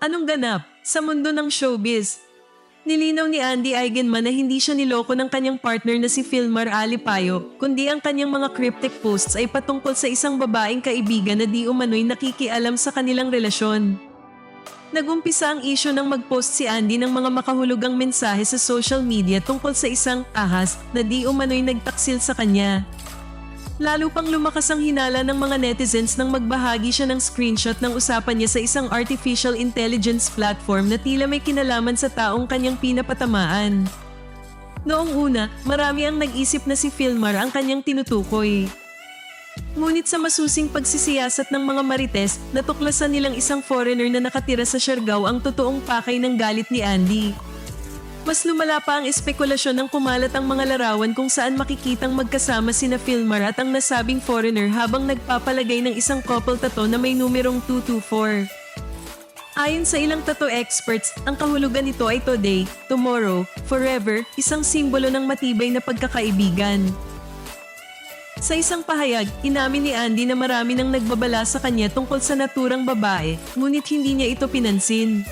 Anong ganap sa mundo ng showbiz? Nilinaw ni Andy Eigenman na hindi siya niloko ng kanyang partner na si Filmar Alipayo, kundi ang kanyang mga cryptic posts ay patungkol sa isang babaeng kaibigan na di umano'y nakikialam sa kanilang relasyon. Nagumpisa ang isyo nang mag-post si Andy ng mga makahulugang mensahe sa social media tungkol sa isang ahas na di umano'y nagtaksil sa kanya. Lalo pang lumakas ang hinala ng mga netizens nang magbahagi siya ng screenshot ng usapan niya sa isang artificial intelligence platform na tila may kinalaman sa taong kanyang pinapatamaan. Noong una, marami ang nag-isip na si Filmar ang kanyang tinutukoy. Ngunit sa masusing pagsisiyasat ng mga marites, natuklasan nilang isang foreigner na nakatira sa Siargao ang totoong pakay ng galit ni Andy. Mas lumala pa ang espekulasyon ng kumalat ang mga larawan kung saan makikitang magkasama sina Filmar at ang nasabing foreigner habang nagpapalagay ng isang couple tattoo na may numerong 224. Ayon sa ilang tattoo experts, ang kahulugan nito ay today, tomorrow, forever, isang simbolo ng matibay na pagkakaibigan. Sa isang pahayag, inamin ni Andy na marami nang nagbabala sa kanya tungkol sa naturang babae, ngunit hindi niya ito pinansin.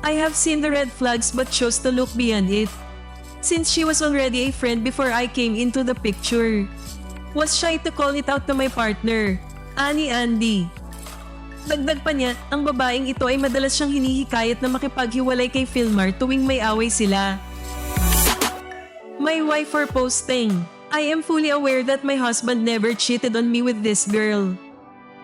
I have seen the red flags but chose to look beyond it. Since she was already a friend before I came into the picture. Was shy to call it out to my partner, Ani Andy. Dagdag pa niya, ang babaeng ito ay madalas siyang hinihikayat na makipaghiwalay kay Filmar tuwing may away sila. My wife for posting. I am fully aware that my husband never cheated on me with this girl.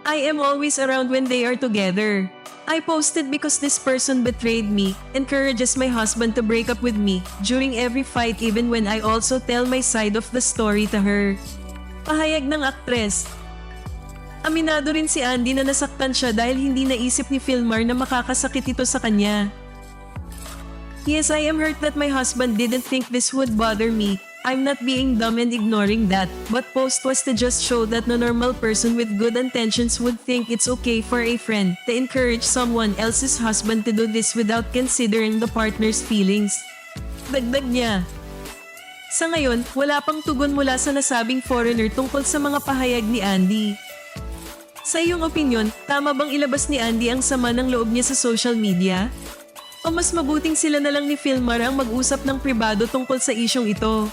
I am always around when they are together. I posted because this person betrayed me, encourages my husband to break up with me during every fight even when I also tell my side of the story to her. Pahayag ng aktres. Aminado rin si Andy na nasaktan siya dahil hindi naisip ni Filmar na makakasakit ito sa kanya. Yes, I am hurt that my husband didn't think this would bother me. I'm not being dumb and ignoring that, but post was to just show that no normal person with good intentions would think it's okay for a friend to encourage someone else's husband to do this without considering the partner's feelings. Dagdag niya. Sa ngayon, wala pang tugon mula sa nasabing foreigner tungkol sa mga pahayag ni Andy. Sa iyong opinyon, tama bang ilabas ni Andy ang sama ng loob niya sa social media? O mas mabuting sila na lang ni Filmar ang mag-usap ng pribado tungkol sa isyong ito?